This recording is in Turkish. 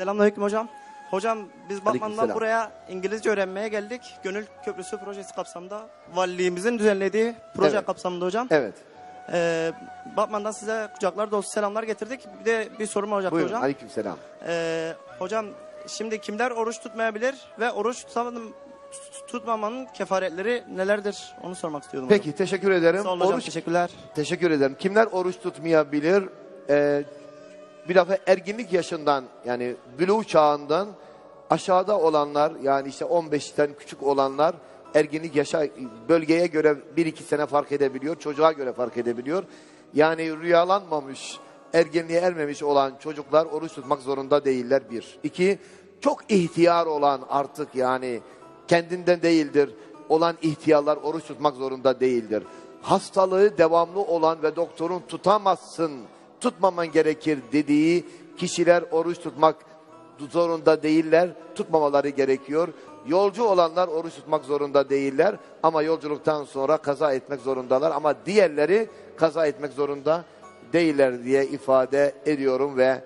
Selamünaleyküm hocam. Hocam biz Batman'dan buraya İngilizce öğrenmeye geldik. Gönül Köprüsü projesi kapsamında valiliğimizin düzenlediği proje Evet. kapsamında hocam. Evet. Ee, Batman'dan size kucaklar dolusu selamlar getirdik. Bir de bir sorum olacaktı Buyurun. hocam. Aleykümselam. Ee, hocam şimdi kimler oruç tutmayabilir ve oruç tutamadım, tut- tutmamanın kefaretleri nelerdir? Onu sormak istiyordum Peki teşekkür ederim. hocam. Sağ olun hocam. Oruç Teşekkürler. teşekkür ederim. Kimler oruç tutmayabilir? Ee, bir defa erginlik yaşından yani buluğ çağından aşağıda olanlar yani işte 15'ten küçük olanlar erginlik yaşa bölgeye göre 1-2 sene fark edebiliyor. Çocuğa göre fark edebiliyor. Yani rüyalanmamış, ergenliğe ermemiş olan çocuklar oruç tutmak zorunda değiller bir. İki, çok ihtiyar olan artık yani kendinden değildir olan ihtiyarlar oruç tutmak zorunda değildir. Hastalığı devamlı olan ve doktorun tutamazsın, tutmaman gerekir dediği kişiler oruç tutmak zorunda değiller, tutmamaları gerekiyor. Yolcu olanlar oruç tutmak zorunda değiller ama yolculuktan sonra kaza etmek zorundalar ama diğerleri kaza etmek zorunda değiller diye ifade ediyorum ve